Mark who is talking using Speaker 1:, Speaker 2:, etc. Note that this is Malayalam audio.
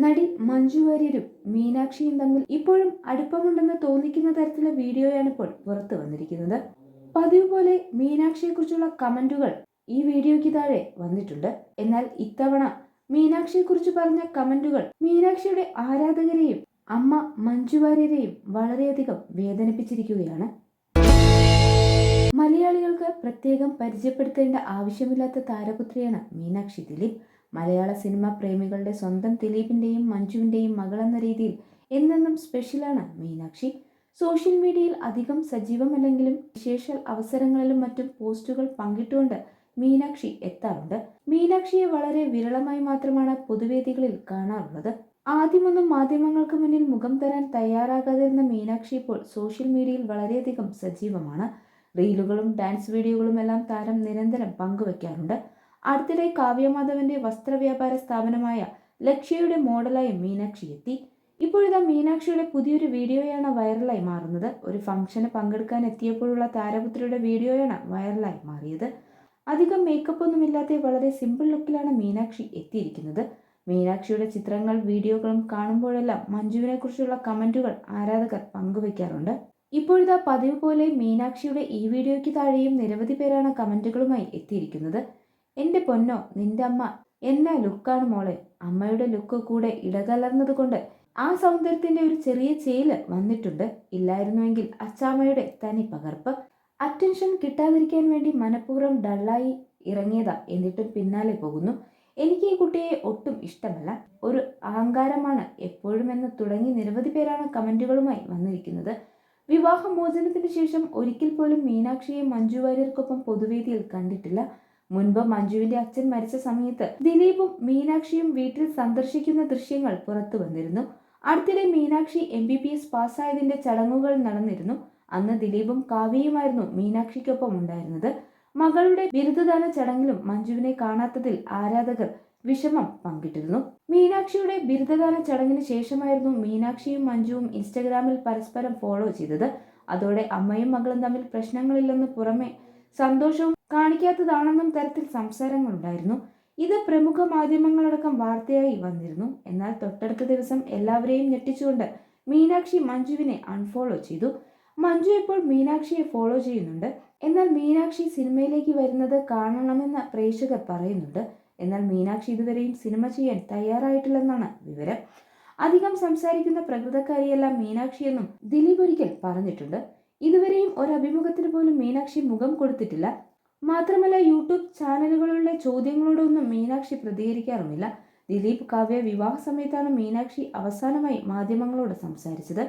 Speaker 1: നടി മഞ്ജു വാര്യരും മീനാക്ഷിയും തമ്മിൽ ഇപ്പോഴും അടുപ്പമുണ്ടെന്ന് തോന്നിക്കുന്ന തരത്തിലുള്ള വീഡിയോയാണ് ഇപ്പോൾ പുറത്തു വന്നിരിക്കുന്നത്. പതിവ് പോലെ മീനാക്ഷിയെക്കുറിച്ചുള്ള കമന്റുകൾ ഈ വീഡിയോയ്ക്ക് താഴെ വന്നിട്ടുണ്ട്. എന്നാൽ ഇത്തവണ മീനാക്ഷിയെക്കുറിച്ച് പറഞ്ഞ കമന്റുകൾ മീനാക്ഷിയുടെ ആരാധകരെയും അമ്മ മഞ്ജു വാര്യരെയും വളരെയധികം വേദനിപ്പിച്ചിരിക്കുകയാണ്. മലയാളികൾക്ക് പ്രത്യേകം പരിചയപ്പെടുത്തേണ്ട ആവശ്യമില്ലാത്ത താരപുത്രിയാണ് മീനാക്ഷി ദിലീപ്. മലയാള സിനിമാ പ്രേമികളുടെ സ്വന്തം ദിലീപിന്റെയും മഞ്ജുവിന്റെയും മകളെന്ന രീതിയിൽ എന്നെന്നും സ്പെഷ്യലാണ് മീനാക്ഷി. സോഷ്യൽ മീഡിയയിൽ അധികം സജീവമല്ലെങ്കിലും വിശേഷ അവസരങ്ങളിലും മറ്റും പോസ്റ്റുകൾ പങ്കിട്ടുകൊണ്ട് മീനാക്ഷി എത്താറുണ്ട്. മീനാക്ഷിയെ വളരെ വിരളമായി മാത്രമാണ് പൊതുവേദികളിൽ കാണാറുള്ളത്. ആദ്യമൊന്നും മാധ്യമങ്ങൾക്ക് മുന്നിൽ മുഖം തരാൻ തയ്യാറാകാതിരുന്ന മീനാക്ഷി ഇപ്പോൾ സോഷ്യൽ മീഡിയയിൽ വളരെയധികം സജീവമാണ്. റീലുകളും ഡാൻസ് വീഡിയോകളും എല്ലാം താരം നിരന്തരം പങ്കുവയ്ക്കാറുണ്ട് അടുത്തിടെ കാവ്യമാധവന്റെ വസ്ത്രവ്യാപാര സ്ഥാപനമായ ലക്ഷ്യയുടെ മോഡലായ മീനാക്ഷി എത്തി. ഇപ്പോഴിതാ മീനാക്ഷിയുടെ പുതിയൊരു വീഡിയോയാണ് വൈറലായി മാറുന്നത്. ഒരു ഫംഗ്ഷന് പങ്കെടുക്കാൻ എത്തിയപ്പോഴുള്ള താരപുത്രിയുടെ വീഡിയോയാണ് വൈറലായി മാറിയത്. അധികം മേക്കപ്പ് ഒന്നുമില്ലാതെ വളരെ സിമ്പിൾ ലുക്കിലാണ് മീനാക്ഷി എത്തിയിരിക്കുന്നത്. മീനാക്ഷിയുടെ ചിത്രങ്ങൾ വീഡിയോകളും കാണുമ്പോഴെല്ലാം മഞ്ജുവിനെ കുറിച്ചുള്ള കമന്റുകൾ ആരാധകർ പങ്കുവയ്ക്കാറുണ്ട് ഇപ്പോഴിതാ പതിവ് പോലെ മീനാക്ഷിയുടെ ഈ വീഡിയോയ്ക്ക് താഴെയും നിരവധി പേരാണ് കമന്റുകളുമായി എത്തിയിരിക്കുന്നത്. എന്റെ പൊന്നോ നിന്റെ അമ്മ. എന്നാ ലുക്കാണ് മോളെ അമ്മയുടെ ലുക്ക് കൂടെ ഇടകലർന്നതുകൊണ്ട് ആ സൗന്ദര്യത്തിന്റെ ഒരു ചെറിയ ചേൽ വന്നിട്ടുണ്ട്. ഇല്ലായിരുന്നുവെങ്കിൽ അച്ചാമ്മയുടെ തനി പകർപ്പ് അറ്റൻഷൻ കിട്ടാതിരിക്കാൻ വേണ്ടി മനഃപൂർവം ഡള്ളായി ഇറങ്ങിയതാ എന്നിട്ടും പിന്നാലെ പോകുന്നു. എനിക്ക് ഈ കുട്ടിയെ ഒട്ടും ഇഷ്ടമല്ല. ഒരു അഹങ്കാരമാണ് എപ്പോഴും എന്ന് തുടങ്ങി നിരവധി പേരാണ് കമന്റുകളുമായി വന്നിരിക്കുന്നത്. വിവാഹമോചനത്തിന് ശേഷം ഒരിക്കൽ പോലും മീനാക്ഷിയെ മഞ്ജു വാര്യർക്കൊപ്പം പൊതുവേദിയിൽ കണ്ടിട്ടില്ല. മുൻപ് മഞ്ജുവിന്റെ അച്ഛൻ മരിച്ച സമയത്ത് ദിലീപും മീനാക്ഷിയും വീട്ടിൽ സന്ദർശിക്കുന്ന ദൃശ്യങ്ങൾ പുറത്തു വന്നിരുന്നു. അടുത്തിടെ Meenakshi M B B S പാസ്സായതിന്റെ ചടങ്ങുകൾ നടന്നിരുന്നു. അന്ന് ദിലീപും കാവ്യയുമായിരുന്നു മീനാക്ഷിക്കൊപ്പം ഉണ്ടായിരുന്നത്. മകളുടെ ബിരുദദാന ചടങ്ങിലും മഞ്ജുവിനെ കാണാത്തതിൽ ആരാധകർ വിഷമം പങ്കിട്ടിരുന്നു. മീനാക്ഷിയുടെ ബിരുദദാന ചടങ്ങിന് ശേഷമായിരുന്നു മീനാക്ഷിയും മഞ്ജുവും ഇൻസ്റ്റഗ്രാമിൽ പരസ്പരം ഫോളോ ചെയ്തത്. അതോടെ അമ്മയും മകളും തമ്മിൽ പ്രശ്നങ്ങളില്ലെന്ന് പുറമെ സന്തോഷവും കാണിക്കാത്തതാണെന്നും തരത്തിൽ സംസാരങ്ങളുണ്ടായിരുന്നു. ഇത് പ്രമുഖ മാധ്യമങ്ങളടക്കം വാർത്തയായി വന്നിരുന്നു. എന്നാൽ തൊട്ടടുത്ത ദിവസം എല്ലാവരെയും ഞെട്ടിച്ചുകൊണ്ട് മീനാക്ഷി മഞ്ജുവിനെ അൺഫോളോ ചെയ്തു. മഞ്ജു ഇപ്പോൾ മീനാക്ഷിയെ ഫോളോ ചെയ്യുന്നുണ്ട്. എന്നാൽ മീനാക്ഷി സിനിമയിലേക്ക് വരുന്നത് കാണണമെന്ന് പ്രേക്ഷകർ പറയുന്നുണ്ട്. എന്നാൽ മീനാക്ഷി ഇതുവരെയും സിനിമ ചെയ്യാൻ തയ്യാറായിട്ടില്ലെന്നാണ് വിവരം. അധികം സംസാരിക്കുന്ന പ്രകൃതക്കാരിയല്ല മീനാക്ഷിയെന്നും ദിലീപ് ഒരിക്കൽ പറഞ്ഞിട്ടുണ്ട്. ഇതുവരെയും ഒരു അഭിമുഖത്തിന് പോലും മീനാക്ഷി മുഖം കൊടുത്തിട്ടില്ല. മാത്രമല്ല യൂട്യൂബ് ചാനലുകളിലെ ചോദ്യങ്ങളോടൊന്നും മീനാക്ഷി പ്രതികരിക്കാറുമില്ല. ദിലീപ് കാവ്യ വിവാഹ സമയത്താണ് മീനാക്ഷി അവസാനമായി മാധ്യമങ്ങളോട് സംസാരിച്ചത്.